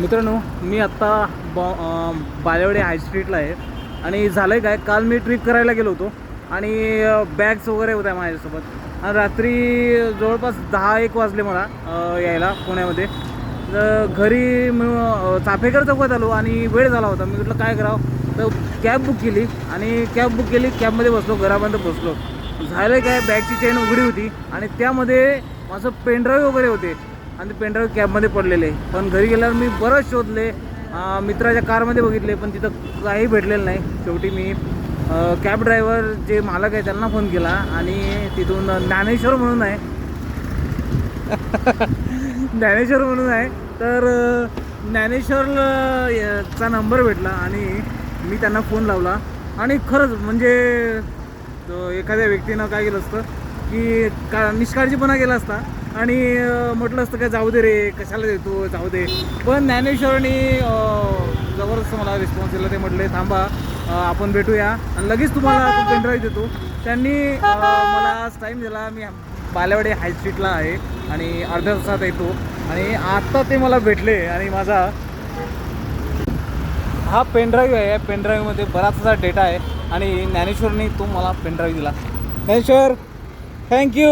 मित्रांनो मी आत्ता बॉ बालेवाडी हायस्ट्रीटला आहे. आणि झालं आहे काय काल मी ट्रिप करायला गेलो होतो. आणि बॅग्स वगैरे होत्या माझ्यासोबत. आणि रात्री जवळपास दहा एक वाजले मला यायला पुण्यामध्ये. तर घरी मी चाफेकर चौकात आलो आणि वेळ झाला होता. मी म्हटलं काय करावं? तर कॅब बुक केली. आणि कॅब बुक केली कॅबमध्ये बसलो घरापर्यंत बसलो. झालं काय बॅगची चेन उघडी होती. आणि त्यामध्ये माझं पेनड्राईव्ह वगैरे होते. आणि ते पेनड्राईव्ह कॅबमध्ये पडलेले. पण घरी गेल्यावर मी बरंच शोधले. मित्राच्या कारमध्ये बघितले पण तिथं काही भेटलेलं नाही. शेवटी मी कॅब ड्रायव्हर जे मालक आहे त्यांना फोन केला आणि तिथून ज्ञानेश्वर म्हणून आहे. ज्ञानेश्वर म्हणून आहे. तर ज्ञानेश्वरचा ज्ञानेश्वरला चा नंबर भेटला आणि मी त्यांना फोन लावला. आणि खरंच म्हणजे एखाद्या व्यक्तीनं काय केलं असतं की का निष्काळजीपणा केला असता. आणि म्हटलं असतं काय जाऊ दे रे कशाला देतो जाऊ दे. पण ज्ञानेश्वरनी जबरदस्त मला रिस्पॉन्स दिला. ते म्हटले थांबा आपण भेटूया. आणि लगेच तुम्हाला पेनड्राईव्ह देतो. त्यांनी मला आज टाईम दिला. मी बालेवाडी हाय स्ट्रीटला आहे आणि अर्ध्या तासात येतो. आणि आत्ता ते मला भेटले आणि माझा हा पेनड्राईव्ह आहे. या पेनड्राईव्हमध्ये बराचसा डेटा आहे. आणि ज्ञानेश्वरनी तो मला पेनड्राईव्ह दिला. ज्ञानेश्वर थँक्यू